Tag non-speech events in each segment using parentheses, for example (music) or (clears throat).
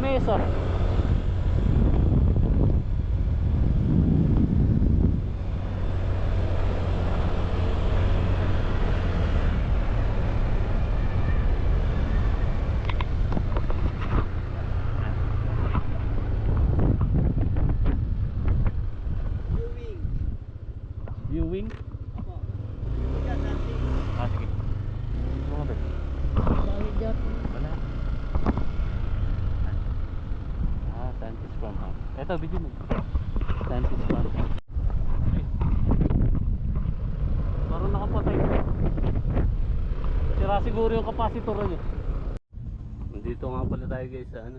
mesa. Viewing? Ah, sige. Mga ba? Wala. Eto, video mo. Santis Farmhouse. Ay. Parang nakapatay. Sira siguro yung capacitor niya. Nandito nga pala tayo guys sa ano.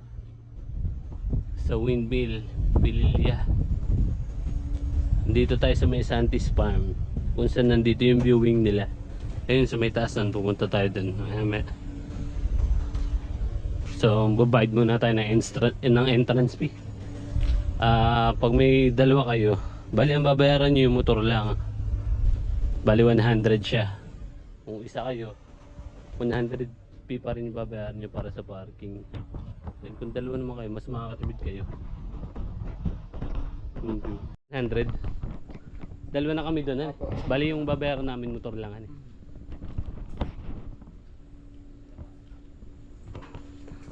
Sa windmill, Pililya. Nandito tayo sa may Santis Farm. Kung saan nandito yung viewing nila. Ayun sa may taas nun, pupunta tayo dun. Maya maya. So, babayad muna tayo ng, eh, ng entrance fee. Ah, pag may dalawa kayo, bali ang babayaran nyo yung motor lang. Bali 100 siya. Kung isa kayo, 100 fee pa rin yung babayaran nyo para sa parking. Then kung dalawa naman kayo, mas makakatibid kayo. Hindi. 100. Dalawa na kami doon eh. Bali yung babayaran namin motor lang eh.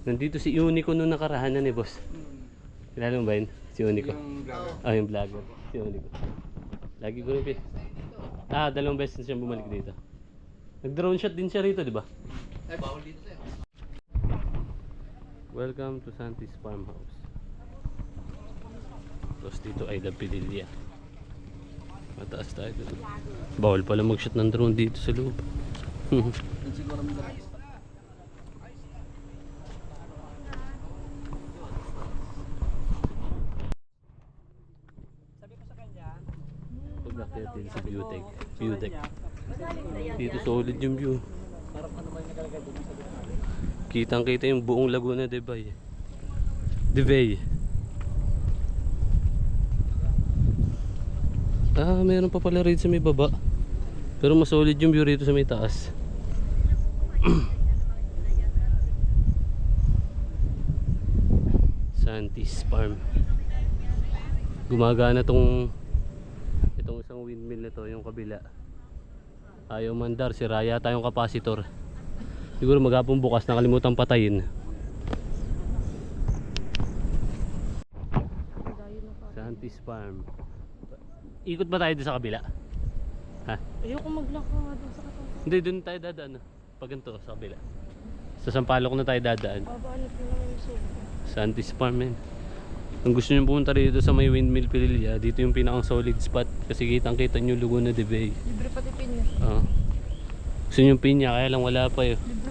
Nandito si Unico nung nakarahanan eh, boss. Kilala mo ba yun? Si Unico? Yung vlogger. Ah, yung vlogger. Si Unico. Lagi ko rin pi- Ah, dalawang beses na siya bumalik dito. Nag-drone shot din siya rito, di ba? Ay, bawal dito sa'yo. Welcome to Santis Farmhouse. Tapos dito ay La Pililla. Mataas tayo dito. Bawal pala mag-shot ng drone dito sa loob. (laughs) Nakita din sa. View deck. Dito solid yung view. Kitang kita yung buong Laguna de Bay. De Bay. Ah, meron pa pala rito sa may baba. Pero mas solid yung view rito sa may taas. (clears throat) Santis Farm. Gumagana tong itong isang windmill na to, yung kabila. Ayaw mandar, si Raya tayong kapasitor. Siguro maghapon bukas, nakalimutan patayin. Santis Farm. Ikot ba tayo doon sa kabila? Ha? Ayoko maglakad doon sa katawan. Hindi, doon tayo dadaan. no? Pag ganito, sa kabila. Sa Sampalok na tayo dadaan. Babaanap ko naman yung soba. Santis Farm yan. Kung gusto nyo pumunta rito sa may windmill Pililya, dito yung pinakang solid spot. Kasi kitang kita nyo Laguna de Bay. Libre pati pinya. Oo. Gusto nyo pinya, kaya lang wala pa eh. Libre